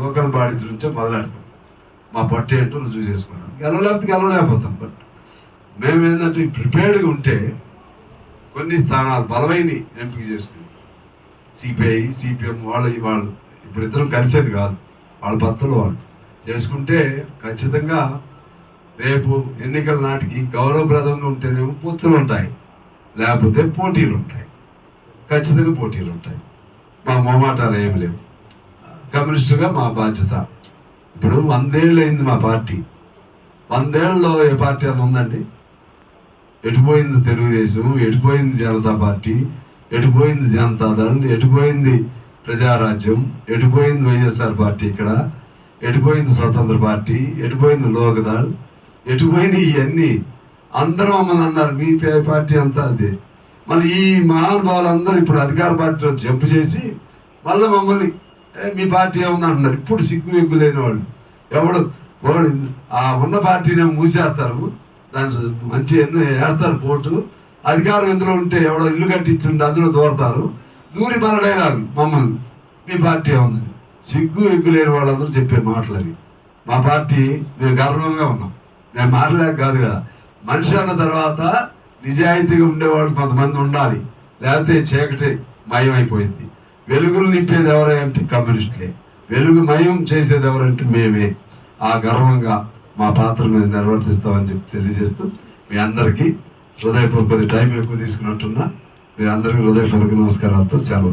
Local bodies నుంచే మొదలెడతాం. మా పట్టు ఏంటో రుజువు చేసుకుంటాం గెలవలేకపోతే గెలవలేకపోతాం బట్ మేము ఏంటంటే ప్రిపేర్డ్గా ఉంటే కొన్ని స్థానాలు బలమైన ఎంపిక చేసుకుని సిపిఐ సిపిఎం వాళ్ళు వాళ్ళు ఇప్పుడు ఇద్దరం కలిసేది కాదు. వాళ్ళ భర్తలు వాళ్ళు చేసుకుంటే ఖచ్చితంగా రేపు ఎన్నికల నాటికి గౌరవప్రదంగా ఉంటేనేమో పొత్తులు ఉంటాయి. లేకపోతే పోటీలు ఉంటాయి. ఖచ్చితంగా పోటీలు ఉంటాయి. మా మొమాటాలు ఏమి లేవు. కమ్యూనిస్టుగా మా బాధ్యత. ఇప్పుడు వందేళ్ళు అయింది మా పార్టీ. వందేళ్ళలో ఏ పార్టీ అని ఉందండి? ఎటుపోయింది తెలుగుదేశం? ఎటుపోయింది జనతా పార్టీ? ఎటుపోయింది జనతాదళ్ ఎటుపోయింది ప్రజారాజ్యం? ఎటుపోయింది వైఎస్ఆర్ పార్టీ ఇక్కడ? ఎటుపోయింది స్వతంత్ర పార్టీ? ఎటుపోయింది లోకదాళ్ ఎటుపోయింది ఇవన్నీ అందరూ మమ్మల్ని అన్నారు మీ పే- పార్టీ అంతా అదే. మళ్ళీ ఈ మహానుభావులందరూ ఇప్పుడు అధికార పార్టీలో జంప్ చేసి మళ్ళీ మమ్మల్ని మీ పార్టీ ఏముంది? అంటున్నారు. ఇప్పుడు సిగ్గు ఎగ్గు లేని వాళ్ళు. ఎవడు? ఆ ఉన్న పార్టీని మూసేస్తారు. దాని మంచి ఎన్నో వేస్తారు పోటు. అధికారం ఎందులో ఉంటే ఎవడో ఇల్లు కట్టించుంటే అందులో దూరతారు దూరి మన డైలాగ్ మమ్మల్ని. మీ పార్టీ ఏముందని సిగ్గు ఎగ్గు లేని వాళ్ళందరూ చెప్పే మాటలు అవి. మా పార్టీ మేము గర్వంగా ఉన్నాం. మేము మారలేక కాదు కదా. మనిషి అన్న తర్వాత నిజాయితీగా ఉండేవాళ్ళు కొంతమంది ఉండాలి. లేకపోతే చీకటి మయమైపోయింది. వెలుగులు నింపేది ఎవరంటే కమ్యూనిస్టులే. వెలుగు మయం చేసేది ఎవరంటే మేమే. ఆ గర్వంగా మా పాత్ర మీద నిర్వర్తిస్తామని చెప్పి తెలియజేస్తూ మీ అందరికీ హృదయపూర్వక టైం ఎక్కువ తీసుకున్నట్టున్నా మీరు అందరికీ హృదయపూర్వక నమస్కారాలతో సెలవు.